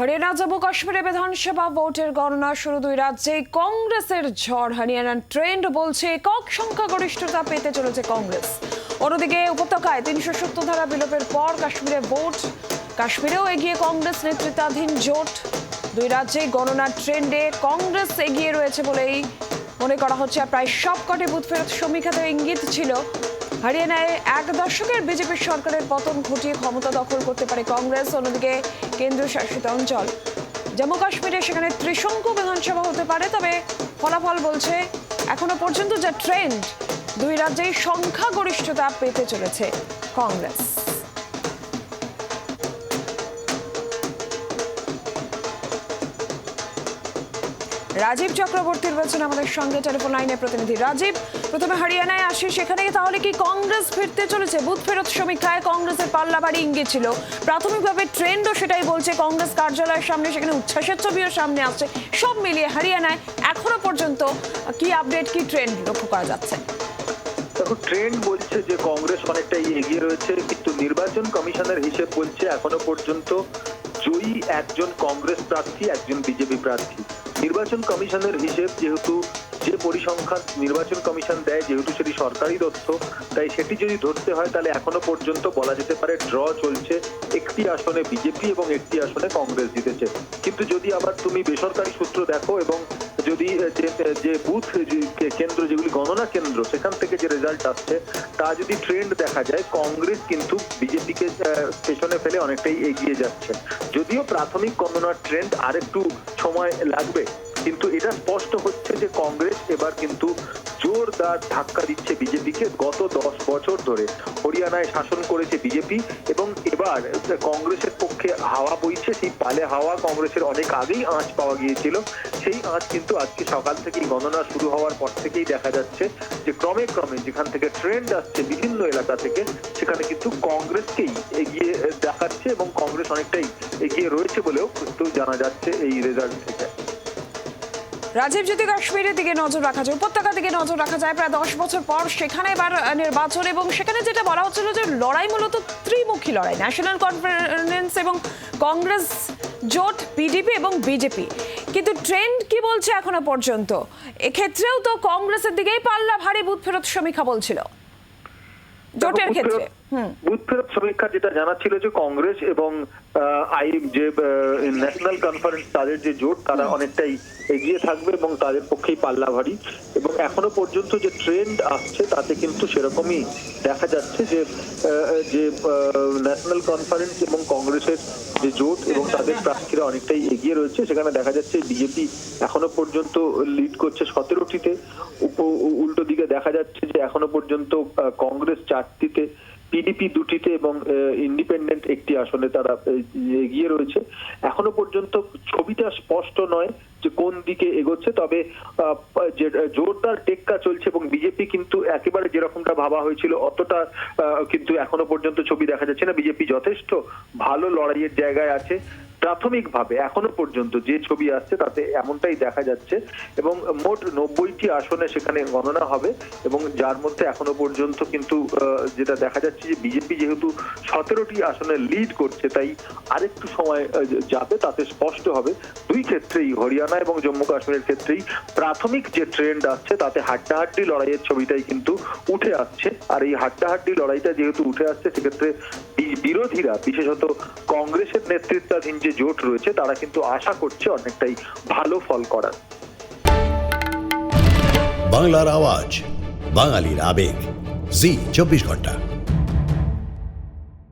হরিয়ানা, জম্মু, কাশ্মীরে বিধানসভা ভোটের গণনা শুরু দুই রাজ্যে। কংগ্রেসের ঝড় হরিয়ানার ট্রেন্ড বলছে একক সংখ্যাগরিষ্ঠতা পেতে চলেছে কংগ্রেস। অন্যদিকে উপত্যকায় তিনশো সত্তর ধারা বিলোপের পর কাশ্মীরে ভোট। কাশ্মীরেও এগিয়ে কংগ্রেস নেতৃত্বাধীন জোট। দুই রাজ্যেই গণনার ট্রেন্ডে কংগ্রেস এগিয়ে রয়েছে বলেই মনে করা হচ্ছে। প্রায় সবকটি বুথ ফেরত সমীক্ষাতে ইঙ্গিত ছিল হরিয়ানায় এক দশকের বিজেপি সরকারের পতন ঘটিয়ে ক্ষমতা দখল করতে পারে কংগ্রেস, অন্যদিকে কেন্দ্রীয় শাসিত অঞ্চল। জম্মু কাশ্মীরে সেখানে ত্রিশঙ্কু বিধানসভা হতে পারে, তবে ফলাফল বলছে এখনও পর্যন্ত যা ট্রেন্ড দুই রাজ্যেই সংখ্যাগরিষ্ঠতা পেতে চলেছে কংগ্রেস। রাজীব চক্রবর্তী রয়েছেন আমাদের সঙ্গে টেলিফোন লাইনে প্রতিনিধি রাজীব। প্রথমে হরিয়ানায় আসি, সেখানে তাহলে কি কংগ্রেস ফিরতে চলেছে? বুথ ফেরত সমীক্ষায় কংগ্রেসের পাল্লা বাড়ি ইঙ্গিত ছিল। প্রাথমিকভাবে ট্রেন্ডও সেটাই বলছে, কংগ্রেস কার্যালয়ের সামনে, সেখানে উচ্ছ্বাসের ছবিও সামনে আসছে। সব মিলিয়ে হরিয়ানায় এখনও পর্যন্ত কি আপডেট, কি ট্রেন্ড লক্ষ্য করা যাচ্ছে? দেখো, ট্রেন্ড বলছে যে কংগ্রেস অনেকটাই এগিয়ে রয়েছে, কিন্তু নির্বাচন কমিশনের হিসেব বলছে এখনও পর্যন্ত জয়ী একজন কংগ্রেস প্রার্থী, একজন বিজেপি প্রার্থী। নির্বাচন কমিশনের হিসেব যেহেতু, যে পরিসংখ্যান নির্বাচন কমিশন দেয় যেহেতু সেটি সরকারি তথ্য, তাই সেটি যদি ধরতে হয় তাহলে এখনও পর্যন্ত বলা যেতে পারে ড্র চলছে, একটি আসনে বিজেপি এবং একটি আসনে কংগ্রেস জিতেছে। কিন্তু যদি আবার তুমি বেসরকারি সূত্র দেখো এবং যদি যে বুথ কেন্দ্র, যেগুলি গণনা কেন্দ্র, সেখান থেকে যে রেজাল্ট আসছে, তা যদি ট্রেন্ড দেখা যায় কংগ্রেস কিন্তু বিজেপিকে পেছনে ফেলে অনেকটাই এগিয়ে যাচ্ছে। যদিও প্রাথমিক গণনার ট্রেন্ড আরেকটু সময় লাগবে, কিন্তু এটা স্পষ্ট হচ্ছে যে কংগ্রেস এবার কিন্তু জোরদার ধাক্কা দিচ্ছে বিজেপিকে গত দশ বছর ধরে। হরিয়ানায় শাসন করেছে বিজেপি এবং এবার কংগ্রেসের পক্ষে হাওয়া বইছে, সেই পালে হাওয়া কংগ্রেসের অনেক আগেই আঁচ পাওয়া গিয়েছিল। সেই আঁচ কিন্তু আজকে সকাল থেকেই গণনা শুরু হওয়ার পর থেকেই দেখা যাচ্ছে যে ক্রমে ক্রমে যেখান থেকে ট্রেন্ড আসছে বিভিন্ন এলাকা থেকে, সেখানে কিন্তু কংগ্রেসকেই এগিয়ে দেখাচ্ছে এবং কংগ্রেস অনেকটাই এগিয়ে রয়েছে বলেও কিন্তু জানা যাচ্ছে এই রেজাল্ট থেকে। রাজীব যদি কাশ্মীরের দিকে নজর রাখা যায় উপত্যকার দিকে নজর রাখা যায় প্রায় দশ বছর পর সেখানে এবার নির্বাচন এবং সেখানে যেটা বলা হচ্ছিল যে লড়াই মূলত ত্রিমুখী লড়াই ন্যাশনাল কনফারেন্স এবং কংগ্রেস জোট পিডিপি এবং বিজেপি কিন্তু ট্রেন্ড কি বলছে এখনও পর্যন্ত? এক্ষেত্রেও তো কংগ্রেসের দিকেই পাল্লা ভারী বুথ ফেরত সমীক্ষা বলছিল। জোটের ক্ষেত্রে বুথ ফেরত সমীক্ষা যেটা জানাচ্ছিল যে কংগ্রেস এবং আই যে ন্যাশনাল কনফারেন্স তাদের যে জোট তারা অনেকটাই এগিয়ে থাকবে এবং তাদের পক্ষেই পাল্লা ভারী এবং এখনও পর্যন্ত যে ট্রেন্ড আসছে, তাতে কিন্তু সেরকমই দেখা যাচ্ছে যে যে ন্যাশনাল কনফারেন্স এবং কংগ্রেসের যে জোট এবং তাদের প্রার্থীরা অনেকটাই এগিয়ে রয়েছে। সেখানে দেখা যাচ্ছে বিজেপি এখনও পর্যন্ত লিড করছে সতেরোটিতে। উল্টো দিকে দেখা যাচ্ছে যে, এখনও পর্যন্ত কংগ্রেস চারটিতে পিডিপি দুটিতে এবং ইন্ডিপেন্ডেন্ট একটি আসনে তারা এগিয়ে রয়েছে। এখনও পর্যন্ত ছবিটা স্পষ্ট নয় যে কোন দিকে এগোচ্ছে, তবে জোরদার টেক্কা চলছে এবং বিজেপি কিন্তু একেবারে যেরকমটা ভাবা হয়েছিল, অতটা কিন্তু এখনও পর্যন্ত ছবি দেখা যাচ্ছে না। বিজেপি যথেষ্ট ভালো লড়াইয়ের জায়গায় আছে। প্রাথমিকভাবে, এখনও পর্যন্ত যে ছবি আসছে তাতে এমনটাই দেখা যাচ্ছে এবং মোট নব্বইটি আসনে সেখানে গণনা হবে এবং যার মধ্যে এখনও পর্যন্ত কিন্তু যেটা দেখা যাচ্ছে যে বিজেপি যেহেতু সতেরোটি আসনে লিড করছে, তাই আরেকটু সময় যাবে, তাতে স্পষ্ট হবে। দুই ক্ষেত্রেই, হরিয়ানা এবং জম্মু কাশ্মীরের ক্ষেত্রেই প্রাথমিক যে ট্রেন্ড আসছে, তাতে হাড্ডাহাড্ডি লড়াইয়ের ছবিটাই কিন্তু উঠে আসছে। আর এই হাড্ডাহাড্ডি লড়াইটা যেহেতু উঠে আসছে, সেক্ষেত্রে বিরোধীরা, বিশেষত কংগ্রেসের নেতৃত্বাধীন যে জোট রয়েছে, তারা কিন্তু আশা করছে অনেকটাই ভালো ফল করার। বাংলার আওয়াজ, বাঙালির আবেগ। জি, চব্বিশ ঘণ্টা।